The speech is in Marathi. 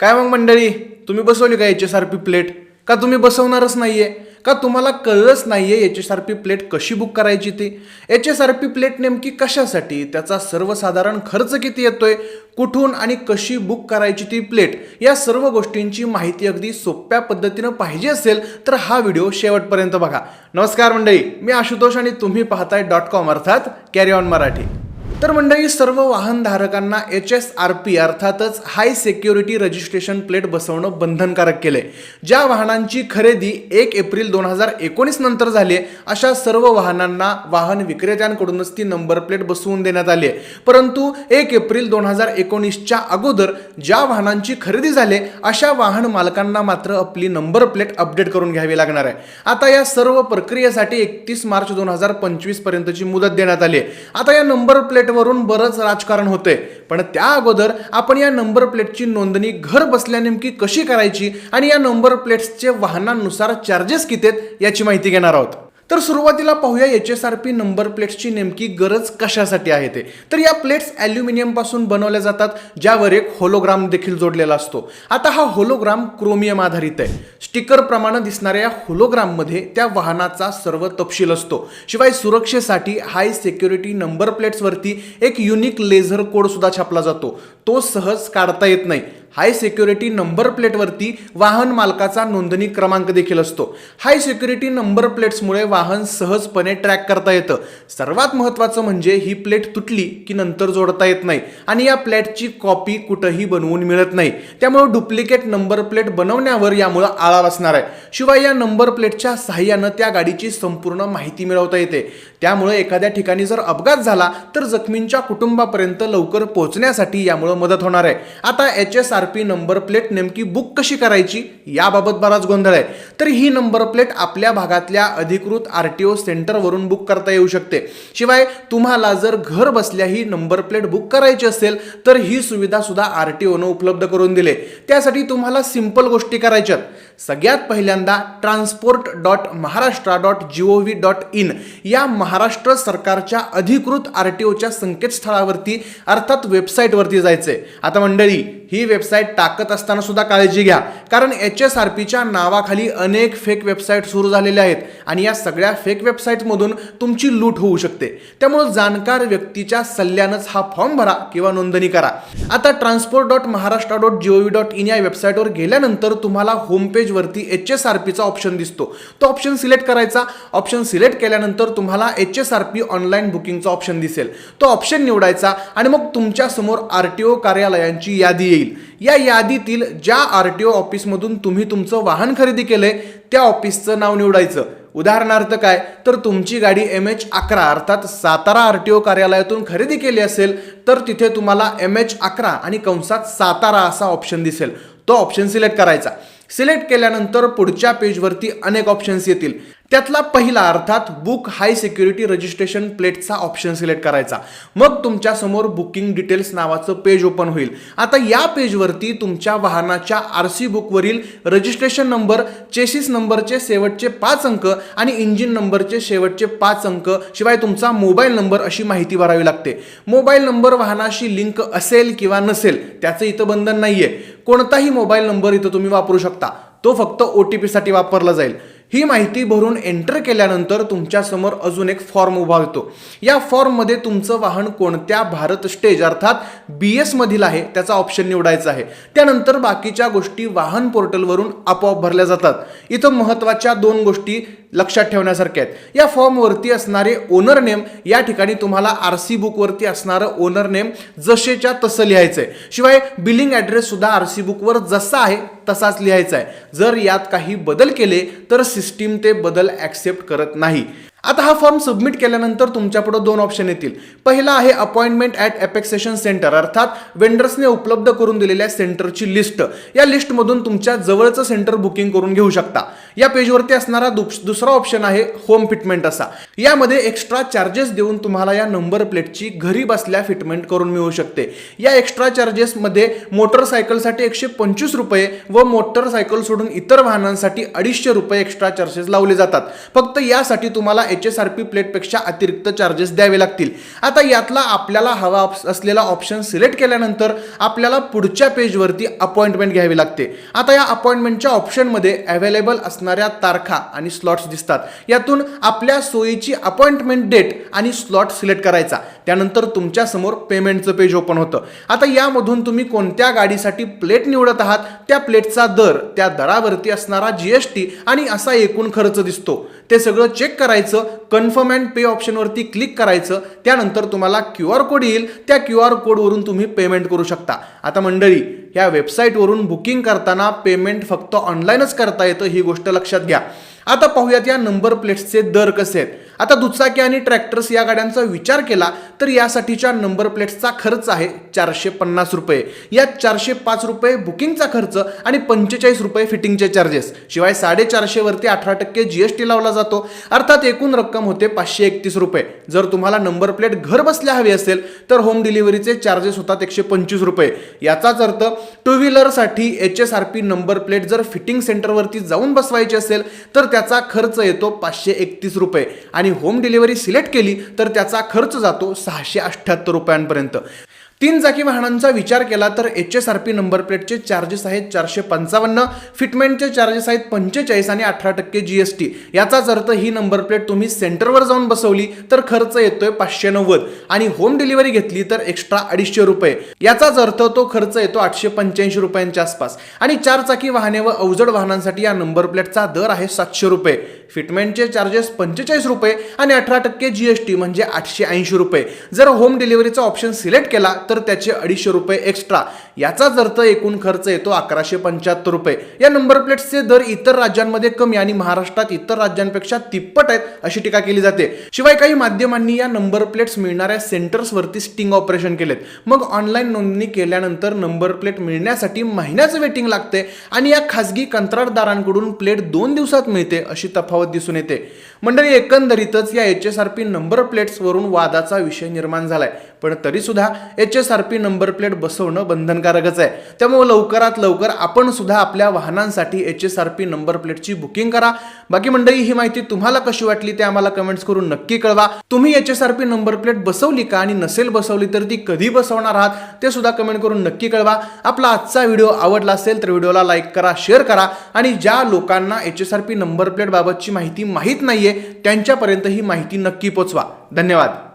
काय मग मंडळी? तुम्ही बसवली का H S R P plate का तुम्ही बसवणारच नाही आहे का तुम्हाला कळलंच आहे H S R P plate कशी बुक करायची ती? H S R P plate नेमकी कशासाठी? त्याचा सर्वसाधारण खर्च किती येतोय? कुठून आणि कशी बुक करायची ती प्लेट या सर्व गोष्टींची माहिती अगदी सोप्या पद्धतीनं पाहिजे असेल तर हा व्हिडिओ शेवटपर्यंत बघा. नमस्कार मंडळी मी आशुतोष आणि तुम्ही पाहताय डॉट कॉम अर्थात कॅरी ऑन मराठी. तर मंडळी सर्व वाहनधारकांना एच एस आर पी अर्थातच हाय सेक्युरिटी रजिस्ट्रेशन प्लेट बसवणं बंधनकारक केले ज्या वाहनांची खरेदी एक एप्रिल दोन हजार एकोणीस नंतर झाली आहे, अशा सर्व वाहनांना वाहन विक्रेत्यांकडूनच ती नंबर प्लेट बसवून देण्यात आली आहे. परंतु एक एप्रिल दोन हजार एकोणीसच्या अगोदर ज्या वाहनांची खरेदी झाली अशा वाहन मालकांना मात्र आपली नंबर प्लेट अपडेट करून घ्यावी लागणार आहे. आता या सर्व प्रक्रियेसाठी एकतीस मार्च दोन हजार पंचवीस पर्यंतची मुदत देण्यात आली आहे. आता या नंबर प्लेट प्लेटवरून बरंच राजकारण होतंय. पण त्या अगोदर आपण या नंबर प्लेटची नोंदणी घर बसल्या नेमकी कशी करायची आणि या नंबर प्लेट्सचे वाहनांनुसार चार्जेस किती आहेत याची माहिती घेणार आहोत. तर सुरुवातीला पाहूया H S R P number प्लेट्सची नेमकी गरज कशासाठी आहे ते. तर या प्लेट्स ॲल्युमिनियमपासून बनवल्या जातात ज्यावर एक होलोग्राम देखील जोडलेला असतो. आता हा होलोग्राम क्रोमियम आधारित आहे. स्टिकरप्रमाणे दिसणाऱ्या या होलोग्राममध्ये त्या वाहनाचा सर्व तपशील असतो. शिवाय सुरक्षेसाठी हाय सिक्युरिटी नंबर प्लेट्सवरती एक युनिक लेझर कोड सुद्धा छापला जातो. तो सहज काढता येत नाही. हाय सिक्युरिटी नंबर प्लेटवरती वाहन मालकाचा नोंदणी क्रमांक देखील असतो. हाय सिक्युरिटी नंबर प्लेट्समुळे वाहन सहजपणे ट्रॅक करता येतं. सर्वात महत्त्वाचं म्हणजे ही प्लेट तुटली की नंतर जोडता येत नाही आणि या प्लेटची कॉपी कुठंही बनवून मिळत नाही. त्यामुळे डुप्लिकेट नंबर प्लेट बनवण्यावर यामुळं आळा बसणार आहे. शिवाय या नंबर प्लेटच्या सहाय्यानं त्या गाडीची संपूर्ण माहिती मिळवता येते. त्यामुळे एखाद्या ठिकाणी जर अपघात झाला तर जखमींच्या कुटुंबापर्यंत लवकर पोहोचण्यासाठी यामुळे मदत होणार आहे. आता H S R P number plate नेमकी बुक कशी करायची याबाबत बराच गोंधळ आहे. तर ही नंबर प्लेट आपल्या भागातल्या अधिकृत आर टी ओ सेंटरवरून बुक करता येऊ शकते. शिवाय तुम्हाला जर घर बसल्या ही नंबर प्लेट बुक करायची असेल तर ही सुविधा सुद्धा आर टी ओनं उपलब्ध करून दिले. त्यासाठी तुम्हाला सिंपल गोष्टी करायच्यात. सगळ्यात पहिल्यांदा transport dot Maharashtra dot G O V dot in या महाराष्ट्र सरकारच्या अधिकृत आर टी ओच्या संकेतस्थळावरती अर्थात वेबसाईटवरती जायचंय. आता मंडळी ही वेबसाईट टाकत असताना सुद्धा काळजी घ्या. कारण एच एस आर पीच्या नावाखाली अनेक फेक वेबसाईट सुरू झालेल्या आहेत आणि या सगळ्या फेक वेबसाईटमधून तुमची लूट होऊ शकते. त्यामुळे जाणकार व्यक्तीच्या सल्ल्यानंच हा फॉर्म भरा किंवा नोंदणी करा. आता transport dot Maharashtra dot G O V dot in या वेबसाईटवर गेल्यानंतर तुम्हाला होम पेजवरती एच एस आर पीचा ऑप्शन दिसतो. तो ऑप्शन सिलेक्ट करायचा. ऑप्शन सिलेक्ट केल्यानंतर तुम्हाला H S R P online बुकिंगचा option दिसेल. तो ऑप्शन निवडायचा आणि मग तुमच्यासमोर आर टी ओ कार्यालयांची यादी येईल. या यादीतील ज्या आर टी ओ ऑफिसमधून तुम्ही तुमचं वाहन खरेदी केलंय त्या ऑफिसचं नाव निवडायचं. उदाहरणार्थ काय? तर तुमची गाडी एम एच अकरा अर्थात सातारा आर टी ओ कार्यालयातून खरेदी केली असेल तर तिथे तुम्हाला एम एच अकरा आणि कंसात सातारा असा ऑप्शन दिसेल. तो ऑप्शन सिलेक्ट करायचा. सिलेक्ट केल्यानंतर पुढच्या पेजवरती अनेक ऑप्शन्स येतील. त्यातला पहिला अर्थात बुक हाय सिक्युरिटी रजिस्ट्रेशन प्लेटचा ऑप्शन सिलेक्ट करायचा. मग तुमच्यासमोर बुकिंग डिटेल्स नावाचं पेज ओपन होईल. आता या पेजवरती तुमच्या वाहनाच्या आर सी बुकवरील रजिस्ट्रेशन नंबर चेसिस नंबरचे शेवटचे पाच अंक आणि इंजिन नंबरचे शेवटचे पाच अंक शिवाय तुमचा मोबाईल नंबर अशी माहिती भरावी लागते. मोबाईल नंबर वाहनाशी लिंक असेल किंवा नसेल त्याचं इथं बंधन नाहीये. कोणताही मोबाईल नंबर इथं तुम्ही वापरू शकता. तो फक्त ओ टी पीसाठी वापरला जाईल. ही माहिती भरून एंटर केल्यानंतर तुमच्यासमोर अजून एक फॉर्म उभा होतो. या फॉर्ममध्ये तुमचं वाहन कोणत्या भारत स्टेज अर्थात बी एसमधील आहे त्याचा ऑप्शन निवडायचा आहे. त्यानंतर बाकीच्या गोष्टी वाहन पोर्टलवरून आपोआप भरल्या जातात. इथं महत्त्वाच्या दोन गोष्टी लक्षात ठेवण्यासारख्या आहेत. या फॉर्मवरती असणारे ओनर नेम या ठिकाणी तुम्हाला आर सी बुकवरती असणारं ओनर नेम जसेच्या तसं लिहायचं आहे शिवाय बिलिंग ॲड्रेससुद्धा आर सी बुकवर जसा आहे तसाच लिहायचा आहे. जर यात काही बदल केले तर सिस्टीम ते बदल ॲक्सेप्ट करत नाही. आता हा फॉर्म सबमिट केल्यानंतर तुमच्यापुढे दोन ऑप्शन येतील. पहिला आहे अपॉइंटमेंट ॲट एपेक्सेशन सेंटर अर्थात वेंडर्सने उपलब्ध करून दिलेल्या सेंटरची लिस्ट. या लिस्टमधून तुमच्या जवळचं सेंटर बुकिंग करून घेऊ शकता. या पेजवरती असणारा दुस- दुसरा ऑप्शन आहे होम फिटमेंट असा. यामध्ये एक्स्ट्रा चार्जेस देऊन तुम्हाला या नंबर प्लेटची घरी बसल्या फिटमेंट करून मिळू शकते. या एक्स्ट्रा चार्जेसमध्ये मोटरसायकलसाठी एकशे पंचवीस रुपये व मोटरसायकल सोडून इतर वाहनांसाठी अडीचशे रुपये एक्स्ट्रा चार्जेस लावले जातात. फक्त यासाठी तुम्हाला एच एस आर पी प्लेटपेक्षा अतिरिक्त चार्जेस द्यावे लागतील. आता यातला आपल्याला हवा असलेला ऑप्शन सिलेक्ट केल्यानंतर आपल्याला पुढच्या पेजवरती अपॉइंटमेंट घ्यावी लागते. आता या अपॉइंटमेंटच्या ऑप्शनमध्ये अवेलेबल असणाऱ्या तारखा आणि स्लॉट्स दिसतात. यातून आपल्या सोयीची अपॉइंटमेंट डेट आणि स्लॉट सिलेक्ट करायचा. त्यानंतर तुमच्यासमोर पेमेंटचं पेज ओपन होतं. आता यामधून तुम्ही कोणत्या गाडीसाठी प्लेट निवडत आहात? त्या प्लेटचा दर त्या दरावरती असणारा जीएसटी आणि असा एकूण खर्च दिसतो. ते सगळं चेक करायचं कन्फर्म अँड पे ऑप्शनवरती क्लिक करायचं त्यानंतर तुम्हाला क्यू आर कोड येईल. त्या क्यू आर कोडवरून तुम्ही पेमेंट करू शकता. आता मंडळी या वेबसाईटवरून बुकिंग करताना पेमेंट फक्त ऑनलाईनच करता येतं ही गोष्ट लक्षात घ्या. आता पाहूयात या नंबर प्लेट्सचे दर कसे आहेत. आता दुचाकी आणि ट्रॅक्टर्स या गाड्यांचा विचार केला तर यासाठीच्या नंबर प्लेट्सचा खर्च आहे चारशे पन्नास रुपये. यात चारशे पाच रुपये बुकिंगचा खर्च आणि पंचेचाळीस रुपये फिटिंगचे चार्जेस शिवाय साडेचारशे वरती अठरा टक्के जीएसटी लावला जातो. अर्थात एकूण रक्कम होते पाचशे एकतीस रुपये. जर तुम्हाला नंबर प्लेट घर बसल्या हवी असेल तर होम डिलिव्हरीचे चार्जेस होतात एकशे पंचवीस रुपये. याचाच अर्थ two व्हीलरसाठी H S R P number plate जर फिटिंग सेंटरवरती जाऊन बसवायची असेल तर त्याचा खर्च येतो पाचशे एकतीस रुपये. आणि होम डिलिव्हरी सिलेक्ट केली तर त्याचा खर्च जातो सहाशे अठ्ठ्याहत्तर रुपयांपर्यंत. तीन चाकी वाहनांचा विचार केला तर H S R P number प्लेटचे चार्जेस आहेत चारशे पंचावन्न फिटमेंटचे चार्जेस आहेत पंचेचाळीस आणि अठरा टक्के जी एस टी याचाच अर्थ ही नंबर प्लेट तुम्ही सेंटरवर जाऊन बसवली तर खर्च येतोय पाचशे नव्वद. आणि होम डिलिव्हरी घेतली तर एक्स्ट्रा अडीचशे रुपये. याचाच अर्थ तो खर्च येतो आठशे पंच्याऐंशी रुपयांच्या आसपास. आणि चार चाकी वाहने व अवजड वाहनांसाठी या नंबर प्लेटचा दर आहे सातशे रुपये. फिटमेंटचे चार्जेस पंचेचाळीस रुपये आणि अठरा टक्के जी एस टी म्हणजे आठशे ऐंशी रुपये. जर होम डिलिव्हरीचा ऑप्शन सिलेक्ट केला तर त्याचे अडीचशे रुपये एक्स्ट्रा याचाच अर्थ एकूण खर्च येतो अकराशे पंच्याहत्तर रुपये. या नंबर प्लेट्सचे दर इतर राज्यांमध्ये कमी आणि महाराष्ट्रात इतर राज्यांपेक्षा तिप्पट आहेत अशी टीका केली जाते. शिवाय काही माध्यमांनी या नंबर प्लेट्स मिळणाऱ्या सेंटर्सवरती स्टिंग ऑपरेशन केलेत. मग ऑनलाईन नोंदणी केल्यानंतर नंबर प्लेट मिळण्यासाठी महिन्याचं वेटिंग लागते आणि या खासगी कंत्राटदारांकडून प्लेट दोन दिवसात मिळते अशी तफावत दिसून येते. मंडळी एकंदरीतच या H S R P number प्लेट्सवरून वादाचा विषय निर्माण झालाय. पण तरीसुद्धा H S R P number plate बसवणं बंधनकारकच आहे. त्यामुळे लवकरात लवकर आपण सुद्धा आपल्या वाहनांसाठी H S R P number प्लेटची बुकिंग करा. बाकी मंडळी ही माहिती तुम्हाला कशी वाटली ते आम्हाला कमेंट्स करून नक्की कळवा. तुम्ही H S R P number plate बसवली का आणि नसेल बसवली तर ती कधी बसवणार आहात ते सुद्धा कमेंट करून नक्की कळवा. आपला आजचा व्हिडिओ आवडला असेल तर व्हिडिओला लाईक करा शेअर करा आणि ज्या लोकांना H S R P number plate बाबतची माहिती माहीत नाहीये त्यांच्यापर्यंत ही माहिती नक्की पोचवा. धन्यवाद.